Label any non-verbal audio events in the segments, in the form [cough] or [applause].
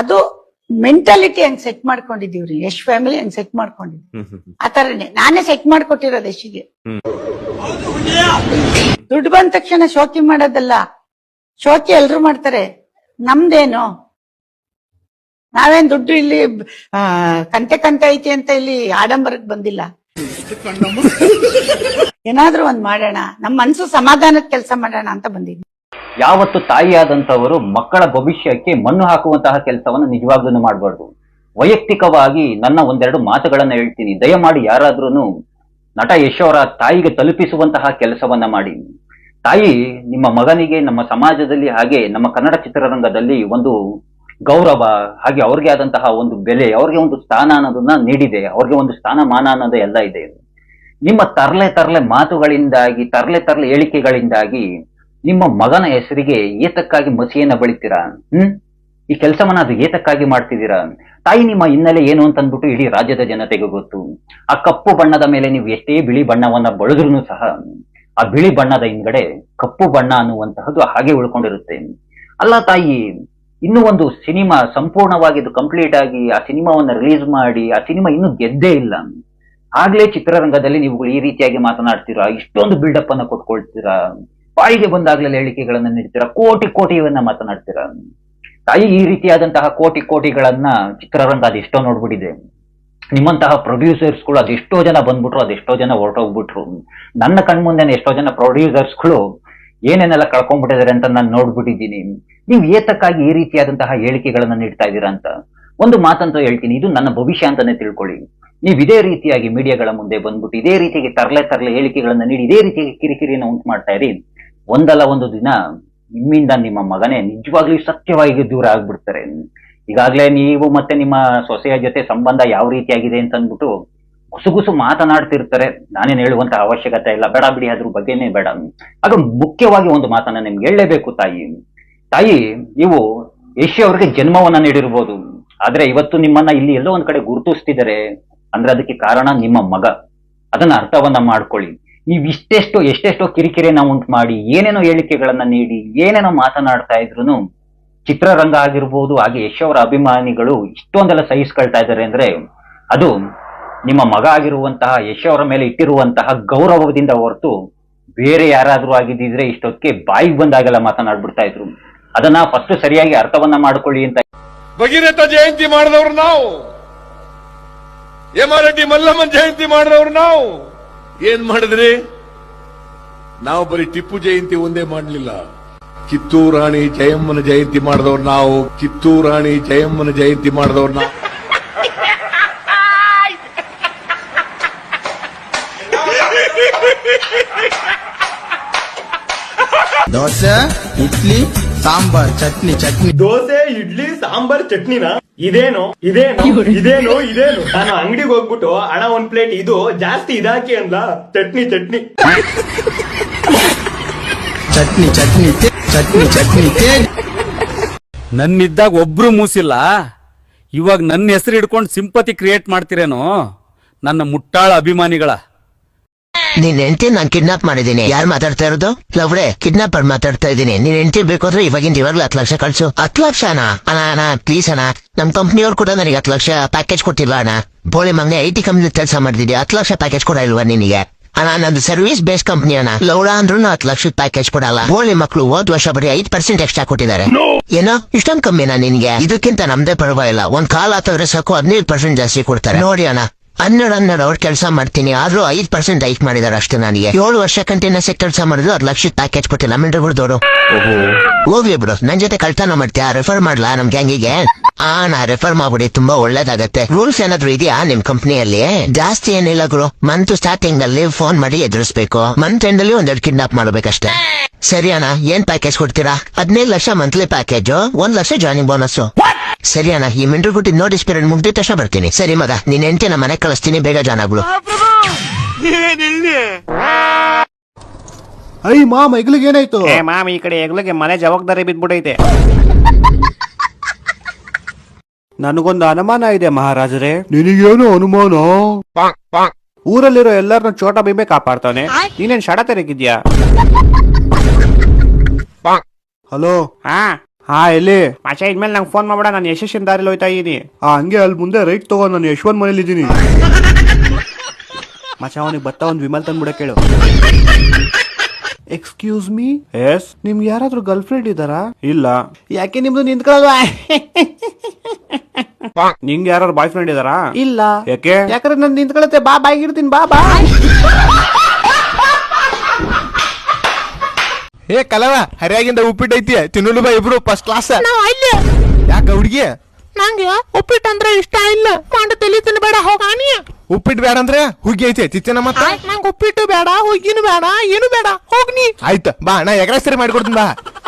ಅದು ಮೆಂಟಾಲಿಟಿ ಹಂಗ್ ಸೆಟ್ ಮಾಡ್ಕೊಂಡಿದೀವ್ರಿ ಯಶ್ ಫ್ಯಾಮಿಲಿ ಹಂಗ್ ಸೆಟ್ ಮಾಡ್ಕೊಂಡಿದ್ವಿ. ಆ ತರನೇ ನಾನೇ ಸೆಟ್ ಮಾಡ್ಕೊಟ್ಟಿರೋದು ಯಶಿಗೆ. ದುಡ್ಡು ಬಂದ ತಕ್ಷಣ ಶೋಕಿ ಮಾಡೋದಲ್ಲ. ಶೋಕಿ ಎಲ್ರು ಮಾಡ್ತಾರೆ. ನಮ್ದೇನು? ನಾವೇನ್ ದುಡ್ಡು ಇಲ್ಲಿ ಕಂತೆ ಕಂತೆ ಐತಿ ಅಂತ ಇಲ್ಲಿ ಆಡಂಬರಕ್ ಬಂದಿಲ್ಲ. ಏನಾದ್ರೂ ಒಂದ್ ಮಾಡೋಣ. ನಮ್ ಮನ್ಸು ಸಮಾಧಾನದ ಕೆಲಸ ಮಾಡೋಣ ಅಂತ ಬಂದಿದ್ವಿ. ಯಾವತ್ತು ತಾಯಿಯಾದಂಥವರು ಮಕ್ಕಳ ಭವಿಷ್ಯಕ್ಕೆ ಮಣ್ಣು ಹಾಕುವಂತಹ ಕೆಲಸವನ್ನು ನಿಜವಾಗ್ಲೂ ಮಾಡಬಾರ್ದು. ವೈಯಕ್ತಿಕವಾಗಿ ನನ್ನ ಒಂದೆರಡು ಮಾತುಗಳನ್ನ ಹೇಳ್ತೀನಿ. ದಯಮಾಡಿ ಯಾರಾದ್ರೂ ನಟ ಯಶ್ ತಾಯಿಗೆ ತಲುಪಿಸುವಂತಹ ಕೆಲಸವನ್ನ ಮಾಡಿ. ತಾಯಿ, ನಿಮ್ಮ ಮಗನಿಗೆ ನಮ್ಮ ಸಮಾಜದಲ್ಲಿ ಹಾಗೆ ನಮ್ಮ ಕನ್ನಡ ಚಿತ್ರರಂಗದಲ್ಲಿ ಒಂದು ಗೌರವ, ಹಾಗೆ ಅವ್ರಿಗೆ ಆದಂತಹ ಒಂದು ಬೆಲೆ, ಅವ್ರಿಗೆ ಒಂದು ಸ್ಥಾನ ಅನ್ನೋದನ್ನ ನೀಡಿದೆ. ಅವ್ರಿಗೆ ಒಂದು ಸ್ಥಾನಮಾನ ಅನ್ನೋದು ಎಲ್ಲ ಇದೆ. ನಿಮ್ಮ ತರಲೆ ತರಲೆ ಮಾತುಗಳಿಂದಾಗಿ, ತರಲೆ ತರಲೆ ಹೇಳಿಕೆಗಳಿಂದಾಗಿ ನಿಮ್ಮ ಮಗನ ಹೆಸರಿಗೆ ಏತಕ್ಕಾಗಿ ಮಸಿಯನ್ನ ಬಳಿತೀರಾ? ಹ್ಮ್? ಈ ಕೆಲಸವನ್ನ ಅದು ಏತಕ್ಕಾಗಿ ಮಾಡ್ತಿದ್ದೀರಾ? ತಾಯಿ ನಿಮ್ಮ ಹಿನ್ನೆಲೆ ಏನು ಅಂತ ಅಂದ್ಬಿಟ್ಟು ಇಡೀ ರಾಜ್ಯದ ಜನತೆಗೆ ಗೊತ್ತು. ಆ ಕಪ್ಪು ಬಣ್ಣದ ಮೇಲೆ ನೀವು ಎಷ್ಟೇ ಬಿಳಿ ಬಣ್ಣವನ್ನ ಬಳದ್ರೂ ಸಹ, ಆ ಬಿಳಿ ಬಣ್ಣದ ಹಿಂದ್ಗಡೆ ಕಪ್ಪು ಬಣ್ಣ ಅನ್ನುವಂತಹದ್ದು ಹಾಗೆ ಉಳ್ಕೊಂಡಿರುತ್ತೆ. ಅಲ್ಲ ತಾಯಿ, ಇನ್ನೂ ಒಂದು ಸಿನಿಮಾ ಸಂಪೂರ್ಣವಾಗಿ ಇದು ಕಂಪ್ಲೀಟ್ ಆಗಿ ಆ ಸಿನಿಮಾವನ್ನ ರಿಲೀಸ್ ಮಾಡಿ, ಆ ಸಿನಿಮಾ ಇನ್ನೂ ಗೆದ್ದೇ ಇಲ್ಲ. ಆಗ್ಲೇ ಚಿತ್ರರಂಗದಲ್ಲಿ ನೀವು ಈ ರೀತಿಯಾಗಿ ಮಾತನಾಡ್ತೀರಾ? ಇಷ್ಟೊಂದು ಬಿಲ್ಡಪ್ ಅನ್ನ ಕೊಟ್ಕೊಳ್ತೀರಾ? ಬಾಯಿಗೆ ಬಂದಾಗ್ಲೆಲ್ಲ ಹೇಳಿಕೆಗಳನ್ನ ನೀಡ್ತೀರಾ? ಕೋಟಿ ಕೋಟಿಯನ್ನ ಮಾತನಾಡ್ತೀರಾ? ತಾಯಿ ಈ ರೀತಿಯಾದಂತಹ ಕೋಟಿ ಕೋಟಿಗಳನ್ನ ಚಿತ್ರರಂಗ ಅದೆಷ್ಟೋ ನೋಡ್ಬಿಟ್ಟಿದೆ. ನಿಮ್ಮಂತಹ ಪ್ರೊಡ್ಯೂಸರ್ಸ್ಗಳು ಅದೆಷ್ಟೋ ಜನ ಬಂದ್ಬಿಟ್ರು, ಅದೆಷ್ಟೋ ಜನ ಹೊರಟೋಗ್ಬಿಟ್ರು. ನನ್ನ ಕಣ್ಮುಂದೆ ಎಷ್ಟೋ ಜನ ಪ್ರೊಡ್ಯೂಸರ್ಸ್ಗಳು ಏನೇನೆಲ್ಲ ಕಳ್ಕೊಂಡ್ಬಿಟ್ಟಿದ್ದಾರೆ ಅಂತ ನಾನು ನೋಡ್ಬಿಟ್ಟಿದ್ದೀನಿ. ನೀವು ಏತಕ್ಕಾಗಿ ಈ ರೀತಿಯಾದಂತಹ ಹೇಳಿಕೆಗಳನ್ನ ನೀಡ್ತಾ ಇದ್ದೀರಾ ಅಂತ ಒಂದು ಮಾತಂತ ಹೇಳ್ತೀನಿ. ಇದು ನನ್ನ ಭವಿಷ್ಯ ಅಂತಾನೆ ತಿಳ್ಕೊಳ್ಳಿ. ನೀವು ಇದೇ ರೀತಿಯಾಗಿ ಮೀಡಿಯಾಗಳ ಮುಂದೆ ಬಂದ್ಬಿಟ್ಟು ಇದೇ ರೀತಿಯಾಗಿ ತರಲೆ ತರಲೆ ಹೇಳಿಕೆಗಳನ್ನ ನೀಡಿ, ಇದೇ ರೀತಿಯಾಗಿ ಕಿರಿಕಿರಿಯನ್ನು ಉಂಟು ಮಾಡ್ತಾ ಇರಿ. ಒಂದಲ್ಲ ಒಂದು ದಿನ ನಿಮ್ಮಿಂದ ನಿಮ್ಮ ಮಗನೇ ನಿಜವಾಗ್ಲೂ ಸತ್ಯವಾಗಿ ದೂರ ಆಗ್ಬಿಡ್ತಾರೆ. ಈಗಾಗಲೇ ನೀವು ಮತ್ತೆ ನಿಮ್ಮ ಸೊಸೆಯ ಜೊತೆ ಸಂಬಂಧ ಯಾವ ರೀತಿಯಾಗಿದೆ ಅಂತ ಅಂದ್ಬಿಟ್ಟು ಗುಸುಗುಸು ಮಾತನಾಡ್ತಿರ್ತಾರೆ. ನಾನೇನು ಹೇಳುವಂತ ಅವಶ್ಯಕತೆ ಇಲ್ಲ. ಬೇಡ ಬಿಡಿ, ಅದ್ರ ಬಗ್ಗೆನೇ ಬೇಡ. ಆಗ ಮುಖ್ಯವಾಗಿ ಒಂದು ಮಾತನ್ನ ನಿಮ್ಗೆ ಹೇಳಲೇಬೇಕು, ತಾಯಿ. ತಾಯಿ, ನೀವು ಯಶಿ ಅವ್ರಿಗೆ ಜನ್ಮವನ್ನ ನೀಡಿರ್ಬೋದು. ಆದ್ರೆ ಇವತ್ತು ನಿಮ್ಮನ್ನ ಇಲ್ಲಿ ಎಲ್ಲೋ ಒಂದ್ ಕಡೆ ಗುರುತಿಸ್ತಿದ್ದಾರೆ. ಅಂದ್ರೆ ಅದಕ್ಕೆ ಕಾರಣ ನಿಮ್ಮ ಮಗ. ಅದನ್ನ ಅರ್ಥವನ್ನ ಮಾಡ್ಕೊಳ್ಳಿ. ನೀವು ಇಷ್ಟೆಷ್ಟೋ, ಎಷ್ಟೆಷ್ಟೋ ಕಿರಿಕಿರಿನ ಉಂಟು ಮಾಡಿ, ಏನೇನೋ ಹೇಳಿಕೆಗಳನ್ನ ನೀಡಿ, ಏನೇನೋ ಮಾತನಾಡ್ತಾ ಇದ್ರು ಚಿತ್ರರಂಗ ಆಗಿರ್ಬೋದು, ಹಾಗೆ ಯಶ್ ಅಭಿಮಾನಿಗಳು ಇಷ್ಟೊಂದೆಲ್ಲ ಸಹಿಸ್ಕೊಳ್ತಾ ಇದ್ದಾರೆ ಅಂದ್ರೆ ಅದು ನಿಮ್ಮ ಮಗ ಆಗಿರುವಂತಹ ಯಶ್ ಅವರ ಮೇಲೆ ಇಟ್ಟಿರುವಂತಹ ಗೌರವದಿಂದ ಹೊರತು ಬೇರೆ ಯಾರಾದ್ರೂ ಆಗಿದ್ದಿದ್ರೆ ಇಷ್ಟೊತ್ತಿಗೆ ಬಾಯಿಗೆ ಬಂದಾಗೆಲ್ಲ ಮಾತನಾಡ್ಬಿಡ್ತಾ ಇದ್ರು. ಅದನ್ನ ಫಸ್ಟ್ ಸರಿಯಾಗಿ ಅರ್ಥವನ್ನ ಮಾಡ್ಕೊಳ್ಳಿ ಅಂತ. ಭಗೀರಥ ಜಯಂತಿ ಮಾಡಿದವರು ನಾವು. ಹೇಮಾರೆಡ್ಡಿ ಮಲ್ಲಮ್ಮನ್ ಜಯಂತಿ ಮಾಡಿದವ್ರು ನಾವು. ಏನ್ ಮಾಡಿದ್ರಿ? ನಾವು ಬರೀ ಟಿಪ್ಪು ಜಯಂತಿ ಒಂದೇ ಮಾಡಲಿಲ್ಲ. ಕಿತ್ತೂರು ರಾಣಿ ಜಯಮ್ಮನ ಜಯಂತಿ ಮಾಡಿದವ್ರು ನಾವು ಕಿತ್ತೂರು ರಾಣಿ ಜಯಮ್ಮನ ಜಯಂತಿ ಮಾಡಿದವ್ರು ನಾವು. ದೋಸೆ ಇಡ್ಲಿ ಸಾಂಬಾರ್ ಚಟ್ನಿ ಚಟ್ನಿ. ದೋಸೆ ಇಡ್ಲಿ ಸಾಂಬಾರ್ ಚಟ್ನಿನ? ಇದೇನು ಇದೇನು ಇದೇನು ಇದೇನು. ನಾನು ಅಂಗಡಿಗೆ ಹೋಗ್ಬಿಟ್ಟು ಹಣ ಒಂದ್ ಪ್ಲೇಟ್ ಇದು ಜಾಸ್ತಿ ಇದಾಕಿ ಅಂದ ಚಟ್ನಿ ಚಟ್ನಿ ಚಟ್ನಿ ಚಟ್ನಿ ಚಟ್ನಿ ಚಟ್ನಿ. ನನ್ನಿದ್ದಾಗ ಒಬ್ರು ಮೂಸಿಲ್ಲ. ಇವಾಗ ನನ್ನ ಹೆಸರು ಹಿಡ್ಕೊಂಡು ಸಿಂಪತಿ ಕ್ರಿಯೇಟ್ ಮಾಡ್ತಿರೇನೋ? ನನ್ನ ಮುಟ್ಟಾಳ ಅಭಿಮಾನಿಗಳ. ನಿನ್ ಹೆಂಡತಿ ನಾನ್ ಕಿಡ್ನಾಪ್ ಮಾಡಿದೀನಿ ಯಾರು ಮಾತಾಡ್ತಾ ಇರೋದು? ಲವ್ರೆ ಕಿಡ್ನಾಪರ್ ಮಾತಾಡ್ತಾ ಇದ್ದೀನಿ. ನಿನ್ ಹೆಂಡತಿ ಬೇಕಾದ್ರೆ ಇವಾಗಿಂದ ಇವಾಗ್ಲೂ ಹತ್ತು ಲಕ್ಷ ಕಳ್ಸು. ಹತ್ತು ಲಕ್ಷನಾ ಅಣ್ಣ? ಅಣ್ಣ ಪ್ಲೀಸ್ ಅಣ್ಣ. ನಮ್ ಕಂಪ್ನಿಯವ್ರು ಕೂಡ ನನಗೆ ಹತ್ತು ಲಕ್ಷ ಪ್ಯಾಕೇಜ್ ಕೊಟ್ಟಿಲ್ಲ ಅಣ್ಣ? ಬೋಳಿ ಮಗನೆ ಐ ಟಿ ಕಂಪ್ನಿ ಕೆಲಸ ಮಾಡ್ತಿದ್ದೆ ಹತ್ತು ಲಕ್ಷ ಪ್ಯಾಕೇಜ್ ಕೂಡ ಇಲ್ವಾ ನಿನಗೆ? ಅಣ್ಣ ನಂದು ಸರ್ವಿಸ್ ಬೇಸ್ ಕಂಪ್ನಿ ಅಣ್ಣ. ಲೌಡ ಅಂದ್ರೂ ಹತ್ತು ಲಕ್ಷದ ಪ್ಯಾಕೇಜ್ ಕೊಡಲ್ಲ. ಬೋಳಿ ಮಕ್ಕಳು ಹೋದ್ ವರ್ಷ ಬರೀ ಐದ್ ಪರ್ಸೆಂಟ್ ಎಕ್ಸ್ಟ್ರಾ ಕೊಟ್ಟಿದ್ದಾರೆ. ಏನೋ? ಇಷ್ಟೊಂದ್ ಕಮ್ಮಿನಾ ನಿನ್ಗೆ? ಇದಕ್ಕಿಂತ ನಮ್ದೇ ಪರವಾಗಿಲ್ಲ. ಒಂದ್ ಕಾಲ್ ಆತಂದ್ರೆ ಸಾಕು ಹದಿನೈದು ಪರ್ಸೆಂಟ್ ಜಾಸ್ತಿ ಕೊಡ್ತಾರೆ. ನೋಡಿ ಅಣ್ಣ ಹನ್ನೆರಡು ಹನ್ನೆರಡು ಅವರ್ ಕೆಲಸ ಮಾಡ್ತೀನಿ ಆದ್ರೂ ಐದ್ ಪರ್ಸೆಂಟ್ ಹೈಕ್ ಮಾಡಿದಾರೆ ಅಷ್ಟೇ ನನಗೆ. ಏಳು ವರ್ಷ ಕಂಟಿನ್ಯೂಸ್ ಕೆಲಸ ಮಾಡಿದ್ರು ಅದ್ ಲಕ್ಷ ಪ್ಯಾಕೇಜ್ ಕೊಟ್ಟಿಲ್ಲ ಮಿಲ್ಡ್ರಿ ಬಿಡ್ದೋರು ಹೋಗ್ಲಿ ಬಿಡು ನನ್ ಜೊತೆ ಕಳ್ತಾನ ಮಾಡ್ತೀಯಾ ರೆಫರ್ ಮಾಡ್ಲಾ ನಮ್ ಗ್ಯಾಂಗಿಗೆ? ಆ ನಾ ರೆಫರ್ ಮಾಡ್ಬಿಡಿ ತುಂಬಾ ಒಳ್ಳೇದಾಗತ್ತೆ. ರೂಲ್ಸ್ ಏನಾದ್ರು ಇದೆಯಾ ನಿಮ್ ಕಂಪ್ನಿಯಲ್ಲಿ ಜಾಸ್ತಿ ಏನಿಲ್ಲ ಗುರು ಮಂತ್ ಸ್ಟಾರ್ಟಿಂಗ್ ಅಲ್ಲಿ ಫೋನ್ ಮಾಡಿ ಎದುರಿಸ್ಬೇಕು. ಮಂತ್ ಎಂಡ್ ಅಲ್ಲಿ ಒಂದೆರಡು ಕಿಡ್ನಾಪ್ ಮಾಡ್ಬೇಕಷ್ಟೇ. ಸರಿ ಅಣ್ಣ ಏನ್ ಪ್ಯಾಕೇಜ್ ಕೊಡ್ತೀರಾ? ಹದಿನೈದು ಲಕ್ಷ ಮಂತ್ಲಿ ಪ್ಯಾಕೇಜ್ ಒಂದ್ ಲಕ್ಷ ಜಾಯ್ನಿಂಗ್ ಬೋನಸ್ ಸರಿ ಅಣ್ಣ ಈ ಮಿಂಡ್ರು ಗುಟ್ಟಿ ನೋಟಿಸ್ ಪೀರಿಯಡ್ ಮುಗ್ದಿದ ತಕ್ಷಣ ಬರ್ತೀನಿ. ಸರಿ ಮಗ ನಿನ್ನ ಹೆಂಡತಿ ನಮ್ಮ ಮನೆ ಕಳಿಸ್ತೀನಿ ಬೇಗ ಜಾನಾಗ್ಳು ಐ ಮಾಮ ಹೆಗ್ಲಿಗೆ ಏನಾಯ್ತು? ಏ ಮಾಮ್ ಈ ಕಡೆ ಹೆಗ್ಲಿಗೆ ಮನೆ ಜವಾಬ್ದಾರಿ ಬಿದ್ಬಿಟ್ಟೈತೆ ನನಗೊಂದು ಅನುಮಾನ ಇದೆ ಮಹಾರಾಜರೇ. ನಿನಗೇನು ಅನುಮಾನ? ಊರಲ್ಲಿರೋ ಎಲ್ಲರನ್ನ ಚೋಟ ಬಿಂಬೆ ಕಾಪಾಡ್ತಾನೆ ನೀನೇನ್ ಶಡ ತೆರಗಿದ್ಯಾ ಹಲೋ? ಹಾ. ಹಾ ಎಲ್ಲಿ? ಮಾಚಾ ಇದ್ಮೇಲೆ ನಂಗೆ ಫೋನ್ ಮಾಡ್ಬೇಡ ನಾನು ಯಶಸ್ಸಿನ ದಾರಿಲಿ ಹೋಯ್ತಾ ಇದ್ದೀನಿ ಆ ಹಂಗೆ ಅಲ್ಲಿ ಮುಂದೆ ರೈಟ್ ತಗೋ ನಾನು ಯಶವಂತ್ ಮನೇಲಿ ಇದ್ದೀನಿ [laughs] ಮಚ ಅವನಿಗೆ ಬತ್ತ ಒಂದು ವಿಮಲ್ ತಂದ್ಬಿಡ ಕೇಳು. ಎಕ್ಸ್ಕ್ಯೂಸ್ ಮೀ ಎಸ್ ನಿಮ್ಗೆ ಯಾರಾದ್ರೂ ಗರ್ಲ್ ಫ್ರೆಂಡ್ ಇದ್ದಾರಾ? ಇಲ್ಲ. ಯಾಕೆ ನಿಮ್ದು ನಿಂತ್ಕೊಳ್ಳಲ್ವಾ [laughs] ನಿಂಗೆ ಯಾರು ಬಾಯ್ ಫ್ರೆಂಡ್ ಇದಾರಾ ಇಲ್ಲ. ಯಾಕೆ? ಯಾಕಂದ್ರೆ ನಾನು ನಿಂತ್ಕೊಳತ್ತೆ ಬಾ ಬಾಯ್ಗಿರ್ತೀನಿ ಬಾ ಬಾ. [laughs] ಏ ಕಲವ ಹರಿಯಾಗಿಂದ ಉಪ್ಪಿಟ್ಟು ಐತಿ. ತಿನ್ನುಲು ಬಾ ಇಬ್ರು ಫಸ್ಟ್ ಕ್ಲಾಸ್ ಯಾಕ ಹುಡುಗಿ? ನಂಗೆ ಉಪ್ಪಿಟ್ಟು ಅಂದ್ರೆ ಇಷ್ಟ ಇಲ್ಲ. ಮಾಡ ತಲೆ ತಿನ್ಬೇಡ ಹೋಗಾನಿ ಉಪ್ಪಿಟ್ಟು ಬೇಡ ಅಂದ್ರೆ ಹುಗ್ಗಿ ಐತೆ ತಿತ್ತಿನ ಮತ್ತ? ನಂಗೆ ಉಪ್ಪಿಟ್ಟು ಬೇಡ ಹುಗ್ಗಿನ ಬೇಡ ಏನು ಬೇಡ. ಹೋಗ್ನಿ ಆಯ್ತು ಬಾ ನಾ ಎಗ್ರೈಸ್ ಸರಿ ಮಾಡ್ಕೊಡ್ತೀನಿ ಬಾ.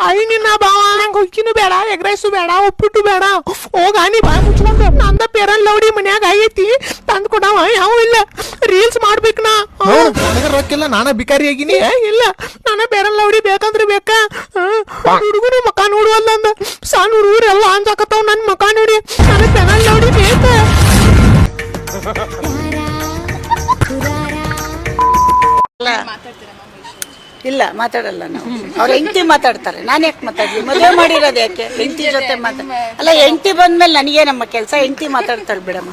ಐ ನಿನ್ನ ಬಾವ ನಂಗೆ ಹುಗ್ಗಿನ ಬೇಡ ಎಗ್ ರೈಸು ಬೇಡ ಉಪ್ಪಿಟ್ಟು ಬೇಡ. ಹೋಗಾನಿ ಬಾ ಮುಚ್ಕೊಂಡು. ನಂದ ಪೇರನ್ ಲೌಡಿ ಮನ್ಯಾಗ ಐತಿ ತಂದು ಕೊಡವ ಯಾವ ಇಲ್ಲ. ರೀಲ್ಸ್ ಮಾಡ್ಬೇಕು ನಾ. ನನಗೆ ರೊಕ್ಕಿಲ್ಲ ನಾನ ಬಿಕಾರಿ ಆಗಿನಿ. ಇಲ್ಲ. ನಾನ ಪೇರನ್ ಲೌಡಿ ಬೇಕಂದ್ರೆ ಬೇಕಾ. ಹುಡುಗನು ಮಕ ನೋಡುವಲ್ಲ ಅಂದ ಸಣ್ಣ ಹುಡುಗರು ಎಲ್ಲ ಅಂಜಾಕತ್ತಾವ ನನ್ನ ಮಕ ನೋಡಿ. ನನ್ನ ಪೇರನ್ ಲೌಡಿ ಬೇಕಾ. ಇಲ್ಲ ಮಾತಾಡಲ್ಲ ನಾವು. ಅವ್ರ ಹೆಂಡತಿ ಮಾತಾಡ್ತಾರೆ. ನಾನು ಯಾಕೆ ಮಾತಾಡ್ಲಿ? ಮದುವೆ ಮಾಡಿರೋದು ಯಾಕೆ? ಹೆಂಡತಿ ಜೊತೆ ಮಾತಾಡ ಅಲ್ಲ ಹೆಂಡತಿ ಬಂದ್ಮೇಲೆ ನನಗೆ ನಮ್ಮ ಕೆಲಸ? ಹೆಂಡತಿ ಮಾತಾಡ್ತಾಳೆ ಬಿಡಮ್ಮ.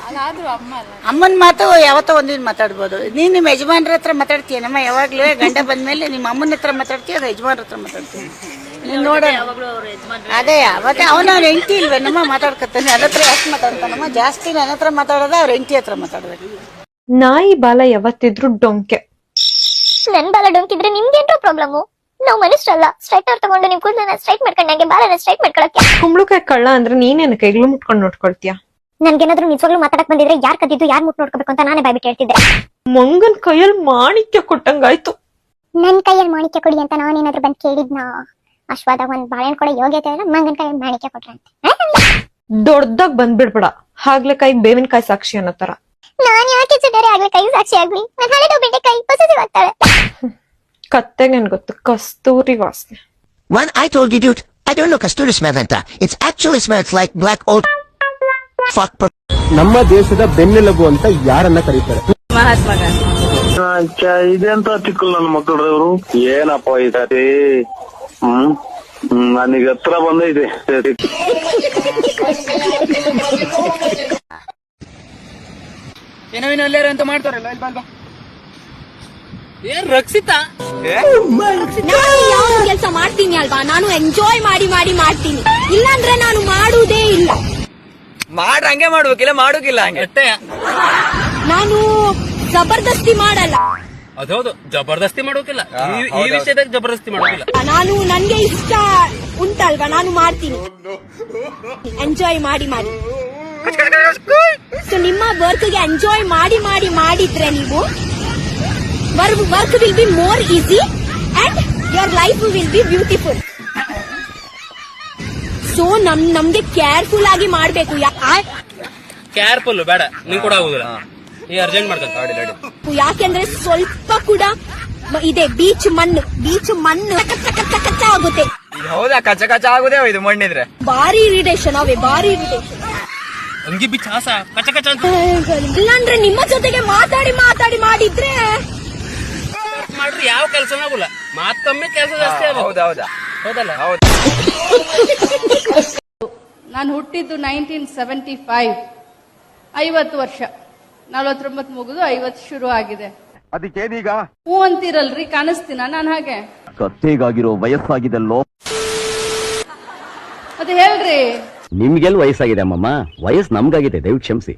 ಅಮ್ಮನ ಮಾತು ಯಾವತ್ತೋ ಒಂದಿನ ಮಾತಾಡ್ಬೋದು. ನೀನ್ ನಿಮ್ಮ ಯಜಮಾನ್ರ ಹತ್ರ ಮಾತಾಡ್ತೀಯ ನಮ್ಮ ಯಾವಾಗ್ಲೂ ಗಂಡ ಬಂದ್ಮೇಲೆ ನಿಮ್ಮ ಅಮ್ಮನ ಹತ್ರ ಮಾತಾಡ್ತೀಯ ಅದು ಯಜಮಾನ್ರ ಹತ್ರ ಮಾತಾಡ್ತೀನಿ ನೀನ್ ನೋಡ ಅದೇ ಮತ್ತೆ ಅವನ ಅವ್ರ ಹೆಂಡತಿ ಇಲ್ವೇ ನಮ್ಮ ಮಾತಾಡ್ಕತ್ತಾನೆ ನನ್ನ ಹತ್ರ ಯಾಕೆ ಮಾತಾಡ್ತಾನಮ್ಮ? ಜಾಸ್ತಿ ನನ್ನ ಹತ್ರ ಮಾತಾಡೋದು ಅವ್ರ ಹೆಂಡತಿ ಹತ್ರ ಮಾತಾಡ್ಬೇಕು. ನಾಯಿ ಬಾಲ ಯಾವತ್ತಿದ್ರು ಡೊಂಕೆ. ನನ್ ಬಾಲ ಡೊಂಕಿದ್ರೆ ಏನೋ ಪ್ರಾಬ್ಲಮ್ ನಾವು ಮನುಷ್ಯರಲ್ಲ ಸ್ಟ್ರೈಟರ್ ತಗೊಂಡು ನಿಮ್ ಕೂದಲನ್ನ ಸ್ಟ್ರೈಟ್ ಮಾಡ್ಕೊಂಡಂಗೆ ಬಾಲನ ಸ್ಟ್ರೈಟ್ ಮಾಡ್ಕೊಳಕ್ಕೆ. ಕುಂಬಳಕಾಯಿ ಕಳ್ಳ ಅಂದ್ರೆ ನೀನೇನು ಕೈಗಳು ಮುಟ್ಕೊಂಡು ನೋಡ್ಕೊಳ್ತೀಯ? ನನ್ಗೇನಾದ್ರೂ ನಿಜವಾಗ್ಲೂ ಮಾತಾಡಕ್ ಬಂದಿದ್ರೆ ಯಾರ್ ಕದ್ದಿದ್ದು ಯಾರ್ ಮುಟ್ ನೋಡ್ಕೋಬೇಕು ಅಂತ ನಾನೇ ಬಾಯ್ಬಿಟ್ಟು ಹೇಳ್ತಿದ್ದೆ. ಮಂಗನ್ ಕೈಯಲ್ಲಿ ಮಾಣಿಕ್ಯ ಕೊಟ್ಟಂಗಾಯ್ತು. ನನ್ ಕೈಯಲ್ಲಿ ಮಾಣಿಕ್ಯ ಕೊಡಿ ಅಂತ ನಾನೇನಾದ್ರೂ ಬಂದ್ ಕೇಳಿದ್ನ? ಅಶ್ವಾದಾಗ ಒಂದ್ ಬಾಳೆಹಣ್ಣು ಕೊಡೋ ಯೋಗ್ಯತೆ ಇಲ್ಲ ಮಂಗನ್ ಕೈಯಲ್ಲಿ ಮಾಣಿಕ್ಯ ಕೊಟ್ರಂತೆ. ದೊಡ್ಡದಾಗ್ ಬಂದ್ಬಿಡ್ಬೇಡ. ಹಾಗ್ಲಕಾಯಿ ಬೇವಿನಕಾಯಿ ಸಾಕ್ಷಿ ಅನ್ನೋ ತರ. ನಾನ್ ಯಾಕೆ ಚಿಟ್ಟರೆ ಆಗ್ಲಿ ಕೈ ಸಾಕ್ಷಿ ಆಗ್ಲಿ. ನನ್ ಹಳೆ ಬಿಟ್ಟೆ ಕೈ ಪೊಸೆಸಿವ್ ಬರ್ತಾಳೆ ಕತ್ತೆಗೆ ನನ್ ಗೊತ್ತು ಕಸ್ತೂರಿ ವಾಸನೆ. When I told you, dude, I don't know Kasturi smell ಅಂತ. It's actually smells like black old fuck. per- ನಮ್ಮ ದೇಶದ ಬೆನ್ನೆಲುಬು ಅಂತ ಯಾರನ್ನ ಕರೀತಾರೆ? ಇದೆಂತ ಚಿಕ್ಕಲ್ ನನ್ನ ಮಕ್ಕಳು ಇವರು. ಏನಪ್ಪ ಈ ಸರಿ ಹ್ಮ್? ಹ್ಮ್, ನನಗೆ ಹತ್ರ ಬಂದೈತೆ ಸರಿ ನಾನು ಕೆಲಸ ಮಾಡ್ತೀನಿ ಅಲ್ವಾ? ನಾನು ಎಂಜಾಯ್ ಮಾಡಿ ಮಾಡಿ ಮಾಡ್ತೀನಿ. ಇಲ್ಲಾಂದ್ರೆ ನಾನು ಮಾಡುವುದೇ ಇಲ್ಲ. ಮಾಡ್ರ ಹಂಗೆ ಮಾಡ್ಬೇಕಿಲ್ಲ ಮಾಡೋಕಿಲ್ಲ ಹಂಗೆ. ನಾನು ಜಬರ್ದಸ್ತಿ ಮಾಡಲ್ಲ. ಅದೌದು ಜಬರ್ದಸ್ತಿ ಮಾಡೋಕಿಲ್ಲ ಈ ವಿಷಯದಾಗ ಜಬರ್ದಸ್ತಿ ಮಾಡೋಕಿಲ್ಲ ನಾನು ನನ್ಗೆ ಇಷ್ಟ ಉಂಟಲ್ವಾ? ನಾನು ಮಾಡ್ತೀನಿ. ಎಂಜಾಯ್ ಮಾಡಿ ಮಾಡಿ. ಸೊ ನಿಮ್ಮ ವರ್ಕ್ಗೆ ಎಂಜಾಯ್ ಮಾಡಿ ಮಾಡಿ ಮಾಡಿದ್ರೆ ನೀವು work will be more easy and your life will be beautiful so ನಮ್ ನಮ್ಗೆ ಕೇರ್ಫುಲ್ ಆಗಿ ಮಾಡ್ಬೇಕು. ಯಾ- ಕೇರ್ಫುಲ್ ಬೇಡ. ನೀವು ಕೂಡ ಆಗುದಿಲ್ಲ. ಈ ಅರ್ಜೆಂಟ್ ಮಾಡ್ತಾರೆ ಯಾಕೆಂದ್ರೆ ಸ್ವಲ್ಪ ಕೂಡ ಇದೆ ಬೀಚ್ ಮಣ್ಣು. ಬೀಚ್ ಮಣ್ಣು ಕಚ್ಚ ಕಚ್ಚ ಕಚ್ಚ ಆಗುತ್ತೆ. ಹೌದಾ? ಕಚ್ಚ ಕಚ್ಚ ಆಗುದೇ ಇದು ಮಣ್ಣಿದ್ರೆ. ಭಾರಿ ಇರಿಟೇಷನ್ ಅವೇ ಭಾರಿ ಇರಿಟೇಷನ್ ಅಂಗಿ ಬಿಚ್ಚ ಹಾಸ ಕಚ ಕಚ ಅಂತ. ಇಲ್ಲಾಂದ್ರೆ ನಿಮ್ಮ ಜೊತೆಗೆ ಮಾತಾಡಿ ಮಾತಾಡಿ ಮಾಡಿದ್ರೆ ಮಾಡ್ರಿ ಯಾವ ಕೆಲಸ ಆಗುಲ್ಲ. ಮಾತೊಮ್ಮೆ ಕೆಲಸ ಜಾಸ್ತಿ ಹೌದಾ ಹೌದಾ. ಹೌದಲ್ಲ? ಹೌದು. ನಾನು ಹುಟ್ಟಿದ್ದು ನೈನ್ಟೀನ್ ಸೆವೆಂಟಿ ಫೈವ್. ಐವತ್ತು ವರ್ಷ. ನಲವತ್ತೊಂಬತ್ತು ಮುಗಿದು ಐವತ್ತು ಶುರು ಆಗಿದೆ. ಅದಕ್ಕೇನೀಗ? ಹೂ ಅಂತೀರಲ್ರಿ ಕಾಣಿಸ್ತೀನ ನಾನು ಹಾಗೆ? ಕತ್ತೆಗಾಗಿರೋ ವಯಸ್ಸಾಗಿದೆಲ್ಲೋ. ಅದು ಹೇಳ್ರಿ. ನಿಮ್ಗೆಲ್ ವಯಸ್ಸಾಗಿದೆ ಅಮ್ಮಮ್ಮ. ವಯಸ್ಸು ನಮ್ಗಾಗಿದೆ ದಯವಿಟ್ಟು ಕ್ಷಮಿಸಿ.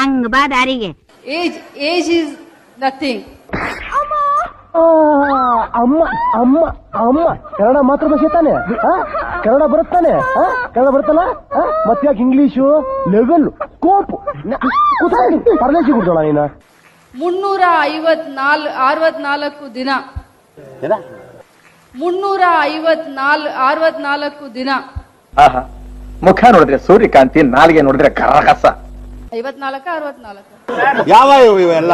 ಹಂಗ ಬಾ ದಾರಿಗೆ. ಏಜ್ ಏಜ್ ಈಸ್ ನಥಿಂಗ್ ಅಮ್ಮ! ಅಮ್ಮ ಅಮ್ಮ ಕನ್ನಡ ಮಾತೃಭಾಷೆ ತಾನೆ? ಕನ್ನಡ ಬರುತ್ತಾನೆ ಕನ್ನಡ ಬರುತ್ತಲ್ಲ? ಮತ್ತೆ ಯಾಕೆ ಇಂಗ್ಲಿಷು ಲೆವೆಲ್ ಕೋಪು. ಪರದೇಶಿ ಕುಡ್ದೋಳ ನೀನ. ಮುನ್ನೂರ ಐವತ್ನಾಲ್ ಅರವತ್ನಾಲ್ಕು ದಿನ. ಮುನ್ನೂರ ಐವತ್ನಾಲ್ ಅರವತ್ನಾಲ್ಕು ದಿನ. ಮುಖ ನೋಡಿದ್ರೆ ಸೂರ್ಯಕಾಂತಿ ನಾಲಿಗೆ ನೋಡಿದ್ರೆ ಕರಕಸ ಐವತ್ನಾಲ್ಕ ಅರವತ್ನಾಲ್ಕು. ಯಾವ ಇವೆಲ್ಲ?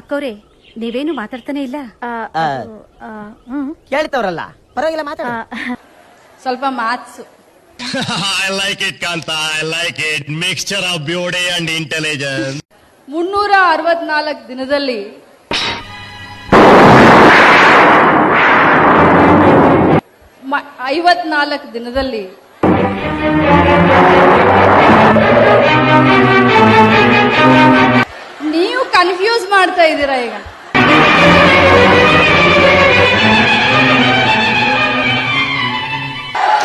ಅಕ್ಕವ್ರೆ ನೀವೇನು ಮಾತಾಡ್ತಾನೆ ಇಲ್ಲ? ಕೇಳ್ತವ್ರಲ್ಲ? ಪರವಾಗಿಲ್ಲ ಮಾತಾಡ. ಸ್ವಲ್ಪ maths. I like it Kanta I like it mixture of beauty and intelligence ಮುನ್ನೂರ ಅರವತ್ನಾಲ್ಕು ದಿನದಲ್ಲಿ ಐವತ್ನಾಲ್ಕು ದಿನದಲ್ಲಿ ನೀವು ಕನ್ಫ್ಯೂಸ್ ಮಾಡ್ತಾ ಇದ್ದೀರಾ ಈಗ?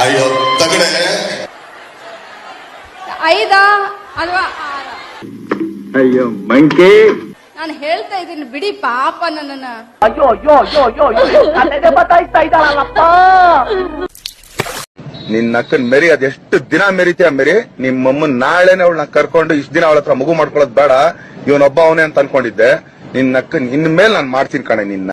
ಅಯ್ಯೋ ತಗಡೆ. ಐದಾ ಅಥವಾ ಅಯ್ಯೋ ಮಂಕಿ. ನಾನು ಹೇಳ್ತಾ ಇದ್ದೀನಿ ಬಿಡಿ ಪಾಪ ನನ್ನನ್ನ. ಅಯ್ಯೋ ಅಯ್ಯೋ ಅಯ್ಯೋ ಅಯ್ಯೋ ಬತ್ತಾಯ್ತಾ ಇದ್ದಾಳಲ್ಲಪ್ಪ. ನಿನ್ನ ಅಕ್ಕನ್ ಮೆರಿ ಅದೆಷ್ಟು ದಿನ ಮೆರಿತೀಯ ಮೆರಿ? ನಿಮ್ಮಮ್ಮನ್ ನಾಳೆನೆ ಅವಳನ್ನ ಕರ್ಕೊಂಡು ಇಷ್ಟ ದಿನ ಅವಳ ಹತ್ರ ಮಗು ಮಾಡ್ಕೊಳ್ಳೋದ್ ಬೇಡ. ಇವನೊಬ್ಬ ಅವನೇ ಅಂತ ಅನ್ಕೊಂಡಿದ್ದೆ. ನಿನ್ನ ಅಕ್ಕನ್ ಇನ್ಮೇಲೆ ನಾನ್ ಮಾಡ್ತೀನಿ ಕಣೆ ನಿನ್ನ.